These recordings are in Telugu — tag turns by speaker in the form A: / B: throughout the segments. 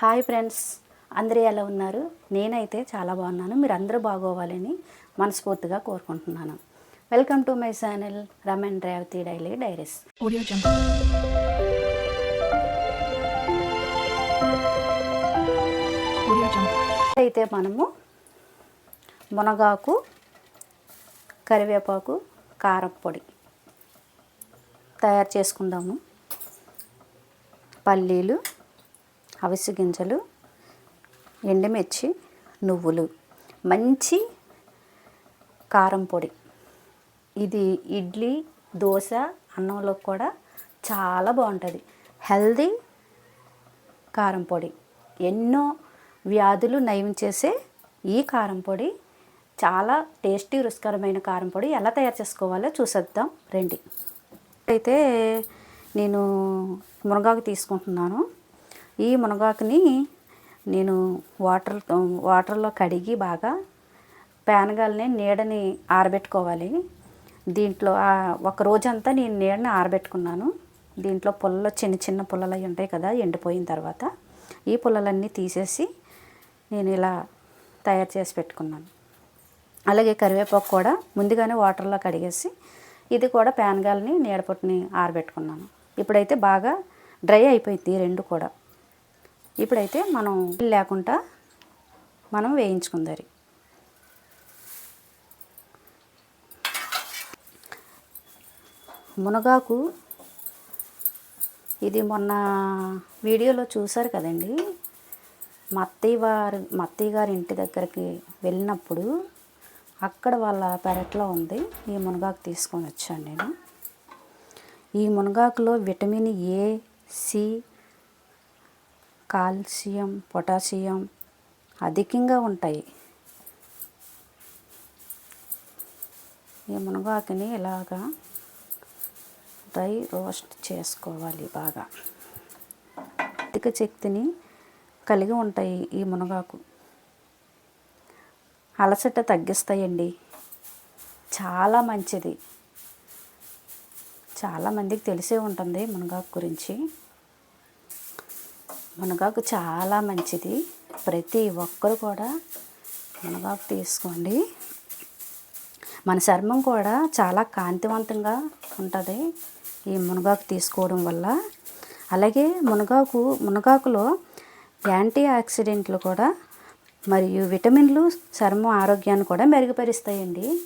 A: Hi friends. అందరూ ఎలా ఉన్నారు? నేనైతే చాలా బాగున్నాను. మీరు అందరూ బాగోవాలని మనస్ఫూర్తిగా కోరుకుంటున్నాను. Welcome to my channel Raman Revathi daily diaries. అయితే మనము మునగాకు కరివేపాకు కారం పొడి తయారు చేసుకుందాము. పల్లీలు అవిసె గింజలు ఎండుమిర్చి నువ్వులు. మంచి కారం పొడి. ఇది ఇడ్లీ దోశ అన్నంలో కూడా చాలా బాగుంటుంది. హెల్దీ కారం పొడి. ఎన్నో వ్యాధులు నయం చేసే ఈ కారం పొడి చాలా టేస్టీ రుచికరమైన కారం పొడి ఎలా తయారు చేసుకోవాలో చూసేద్దాం. రండి. అయితే నేను మునగాకు తీసుకుంటున్నాను. ఈ మునగాకుని నేను వాటర్ వాటర్లో కడిగి బాగా పేనగాల్ని నీడని ఆరబెట్టుకోవాలి. దీంట్లో ఒక రోజంతా నేను నీడని ఆరబెట్టుకున్నాను. దీంట్లో పుల్లలు చిన్న చిన్న పుల్లలు అవి ఉంటాయి కదా ఎండిపోయిన తర్వాత ఈ పుల్లలన్నీ తీసేసి నేను ఇలా తయారు చేసి పెట్టుకున్నాను. అలాగే కరివేపాకు కూడా ముందుగానే వాటర్లో కడిగేసి ఇది కూడా పేనగాల్ని నీడపొట్టుని ఆరబెట్టుకున్నాను. ఇప్పుడైతే బాగా డ్రై అయిపోయింది ఈ రెండు కూడా. ఇప్పుడైతే మనం లేకుండా మనం వేయించుకుందరి మునగాకు ఇది మొన్న వీడియోలో చూశారు కదండి. మా అత్తయ్య వారి మా అత్తయ్య గారి ఇంటి దగ్గరికి వెళ్ళినప్పుడు అక్కడ వాళ్ళ పెరట్లో ఉంది ఈ మునగాకు తీసుకొని వచ్చాను నేను. ఈ మునగాకులో vitamin A C calcium potassium అధికంగా ఉంటాయి. ఈ మునగాకుని ఇలాగా డ్రై రోస్ట్ చేసుకోవాలి బాగా. అధిక శక్తిని కలిగి ఉంటాయి ఈ మునగాకు. అలసట తగ్గిస్తాయండి. చాలా మంచిది. చాలామందికి తెలిసే ఉంటుంది మునగాకు గురించి. మునగాకు చాలా మంచిది. ప్రతి ఒక్కరు కూడా మునగాకు తీసుకోండి. మన చర్మం కూడా చాలా కాంతివంతంగా ఉంటుంది ఈ మునగాకు తీసుకోవడం వల్ల. అలాగే మునగాకు మునగాకులో యాంటీ ఆక్సిడెంట్లు కూడా మరియు విటమిన్లు చర్మం ఆరోగ్యాన్ని కూడా మెరుగుపరుస్తాయండి.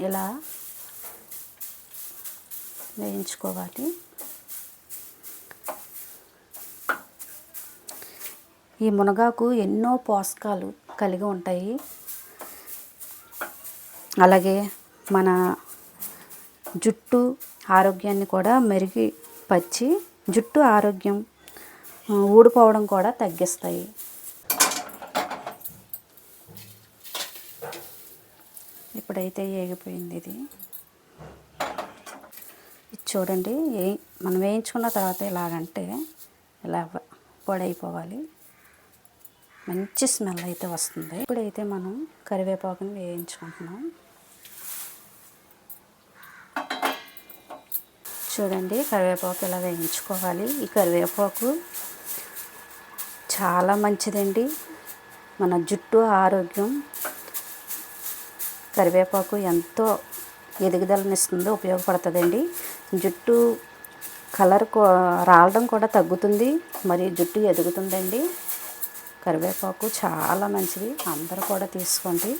A: ఇలా వేయించుకోవాలి. ఈ మునగాకు ఎన్నో పోషకాలు కలిగి ఉంటాయి. అలాగే మన జుట్టు ఆరోగ్యాన్ని కూడా మెరుగుపరిచి జుట్టు ఆరోగ్యం ఊడిపోవడం కూడా తగ్గిస్తాయి. ఇప్పుడైతే ఏగిపోయింది ఇది. ఇది చూడండి ఏ మనం వేయించుకున్న తర్వాత ఇలాగంటే ఇలా పొడి అయిపోవాలి మంచి స్మెల్ అయితే వస్తుంది. ఇప్పుడైతే మనం కరివేపాకుని వేయించుకుంటున్నాం. చూడండి కరివేపాకు ఇలా వేయించుకోవాలి? ఈ కరివేపాకు చాలా మంచిదండి. మన జుట్టు ఆరోగ్యం. కరివేపాకు ఎంతో ఎదుగుదలనిస్తుందో ఉపయోగపడుతుందండి. జుట్టు కలర్ రావడం రాలడం కూడా తగ్గుతుంది. మరియు జుట్టు ఎదుగుతుందండి. కరివేపాకు చాలా మంచిది అందరూ కూడా తీసుకోండి.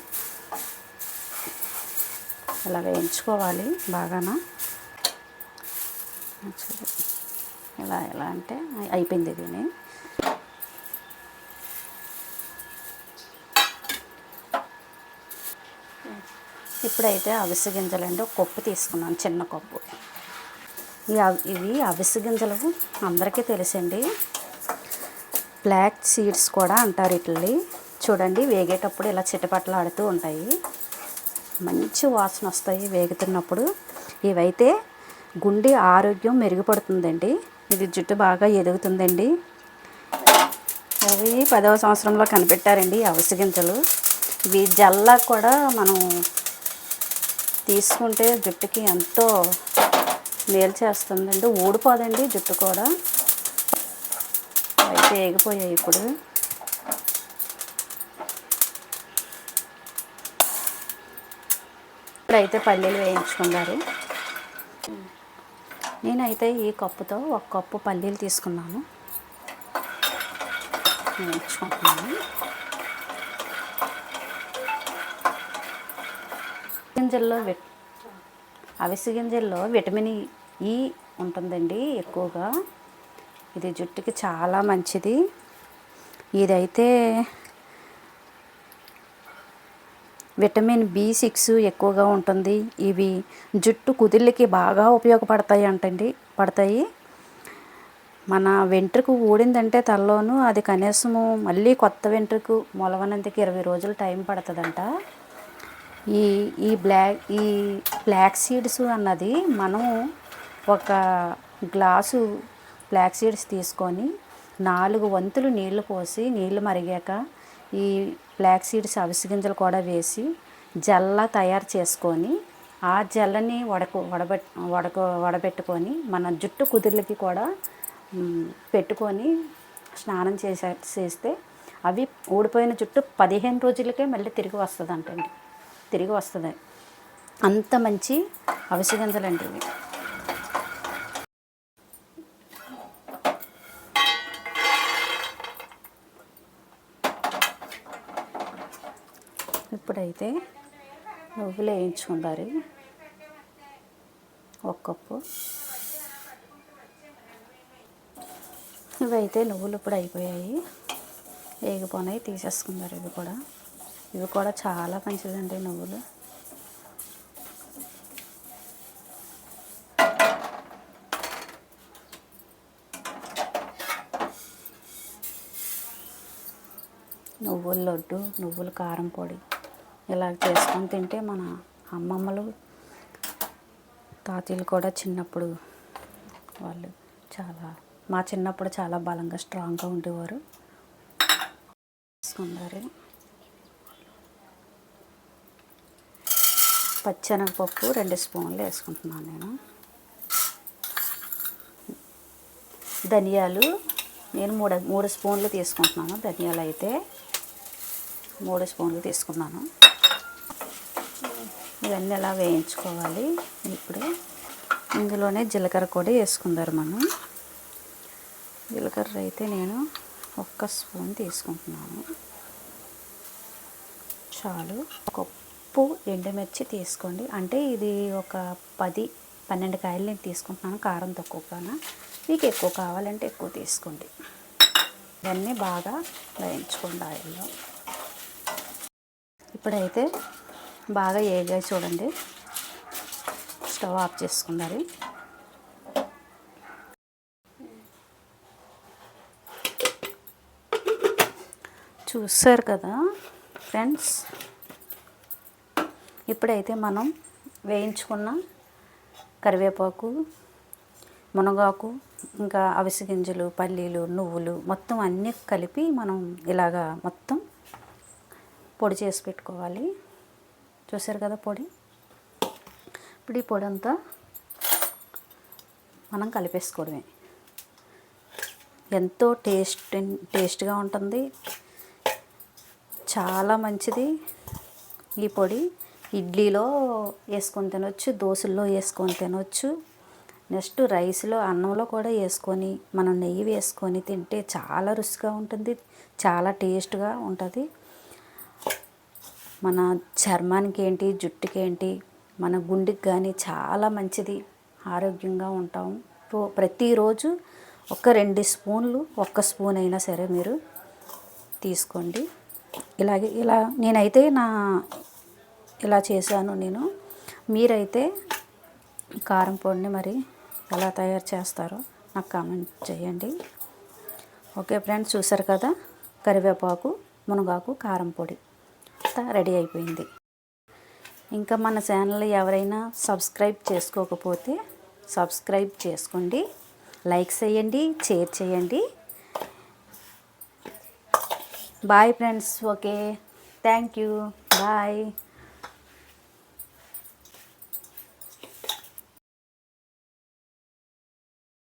A: ఇలా వేయించుకోవాలి బాగాన. ఇలా ఎలా అంటే అయిపోయింది దీని. ఇప్పుడైతే అవిసె గింజలండి ఒక కప్పు తీసుకున్నాను చిన్న కప్పు. అవి- ఇవి అవిసె గింజలు అందరికీ తెలుసండి. బ్లాక్ సీడ్స్ కూడా అంటారు ఇట్లని చూడండి వేగేటప్పుడు ఇలా చిటపటలాడుతూ ఉంటాయి. మంచి వాసన వస్తాయి వేగుతున్నప్పుడు. ఇవైతే గుండె ఆరోగ్యం మెరుగుపడుతుందండి. ఇది జుట్టు బాగా ఎదుగుతుందండి. అవి పదవ సంవత్సరంలో కనిపెట్టారండి ఈ గింజలు. ఇవి జల్లా కూడా మనం తీసుకుంటే జుట్టుకి ఎంతో మేలు చేస్తుందండి. ఊడిపోదండి జుట్టు కూడా. వేగిపోయాయి ఇప్పుడు. ఇప్పుడైతే పల్లీలు వేయించుకున్నారు. నేనైతే ఈ కప్పుతో ఒక కప్పు పల్లీలు తీసుకున్నాను. వేయించుకుంటున్నాను. గింజల్లో అవిసి అవిసె గింజల్లో విటమిన్ ఈ ఉంటుందండి ఎక్కువగా. ఇది జుట్టుకి చాలా మంచిది. ఇదైతే విటమిన్ బి సిక్స్ ఎక్కువగా ఉంటుంది. ఇవి జుట్టు కుదిళ్ళకి బాగా ఉపయోగపడతాయి అంటండి పడతాయి. మన వెంట్రుకు ఊడిందంటే తలలోనూ అది కనీసము మళ్ళీ కొత్త వెంట్రుకు మొలవనందుకు ఇరవై రోజులు టైం పడుతుందంట. ఈ ఈ బ్లాక్ ఈ బ్లాక్ సీడ్స్ అన్నది మనం ఒక గ్లాసు ఫ్లాక్ సీడ్స్ తీసుకొని నాలుగు వంతులు నీళ్ళు పోసి నీళ్ళు మరిగాక ఈ ఫ్లాక్ సీడ్స్ అవిసి గింజలు కూడా వేసి జల్ల తయారు చేసుకొని ఆ జల్లని వడకు వడబెట్ వడక వడబెట్టుకొని మన జుట్టు కుదిర్లకి కూడా పెట్టుకొని స్నానం చేసే చేస్తే అవి ఊడిపోయిన జుట్టు పదిహేను రోజులకే మళ్ళీ తిరిగి వస్తుంది అంటండి తిరిగి వస్తుంది. అంత మంచి అవిసె గింజలండి ఇవి. ఇప్పుడైతే నువ్వులు వేయించుకుంటారు ఒక కప్పు. ఇవైతే నువ్వులు ఇప్పుడు అయిపోయాయి. వేగిపోనాయి తీసేసుకున్నారు ఇవి కూడా. ఇవి కూడా చాలా మంచిదండి నువ్వులు. నువ్వుల లడ్డు నువ్వుల కారం పొడి. ఇలా చేసుకొని తింటే మన అమ్మమ్మలు తాతయ్యలు కూడా చిన్నప్పుడు వాళ్ళు చాలా మా చిన్నప్పుడు చాలా బలంగా స్ట్రాంగ్గా ఉండేవారు. వేసుకున్నారు పచ్చెనగపప్పు రెండు స్పూన్లు వేసుకుంటున్నాను నేను. ధనియాలు నేను మూడు మూడు స్పూన్లు తీసుకుంటున్నాను. ధనియాలు అయితే మూడు స్పూన్లు తీసుకున్నాను. ఇవన్నీ ఎలా వేయించుకోవాలి? ఇప్పుడు ఇందులోనే జీలకర్ర కూడా వేసుకుందారు మనం. జీలకర్ర అయితే నేను ఒక్క స్పూన్ తీసుకుంటున్నాను. చాలు. ఒక ఉప్పు ఎండుమిర్చి తీసుకోండి. అంటే ఇది ఒక పది పన్నెండు కాయలు నేను తీసుకుంటున్నాను కారం తక్కువగాన. మీకు ఎక్కువ కావాలంటే ఎక్కువ తీసుకోండి. ఇవన్నీ బాగా వేయించుకోండి ఆయిల్లో. ఇప్పుడైతే బాగా ఏగాయి చూడండి. స్టవ్ ఆఫ్ చేసుకున్నారు. చూసారు కదా ఫ్రెండ్స్? ఇప్పుడైతే మనం వేయించుకున్న కరివేపాకు మునగాకు ఇంకా అవిసె గింజలు పల్లీలు నువ్వులు మొత్తం అన్నీ కలిపి మనం ఇలాగా మొత్తం పొడి చేసి పెట్టుకోవాలి. చూసారు కదా పొడి? ఇప్పుడు ఈ పొడి అంతా మనం కలిపేసుకోవడమే. ఎంతో టేస్ట్ టేస్ట్గా ఉంటుంది. చాలా మంచిది ఈ పొడి. ఇడ్లీలో వేసుకొని తినొచ్చు దోశల్లో వేసుకొని తినొచ్చు. నెక్స్ట్ రైస్లో అన్నంలో కూడా వేసుకొని మనం నెయ్యి వేసుకొని తింటే చాలా రుచిగా ఉంటుంది చాలా టేస్ట్గా ఉంటుంది. మన చర్మానికి ఏంటి జుట్టుకి ఏంటి మన గుండెకి కానీ చాలా మంచిది. ఆరోగ్యంగా ఉంటాం. ప్రతిరోజు ఒక రెండు స్పూన్లు ఒక్క స్పూన్ అయినా సరే మీరు తీసుకోండి. ఇలాగే ఇలా నేనైతే నా ఇలా చేశాను నేను. మీరైతే కారం పొడిని మరి ఎలా తయారు చేస్తారో నాకు కామెంట్ చేయండి. ఓకే ఫ్రెండ్స్ చూసారు కదా? కరివేపాకు మునగాకు కారం పొడి. అంతా రెడీ అయిపోయింది. ఇంకా మన ఛానల్ ఎవరైనా సబ్స్క్రైబ్ చేసుకోకపోతే సబ్స్క్రైబ్ చేసుకోండి. లైక్ చేయండి షేర్ చేయండి. Bye friends okay. Thank you. Bye.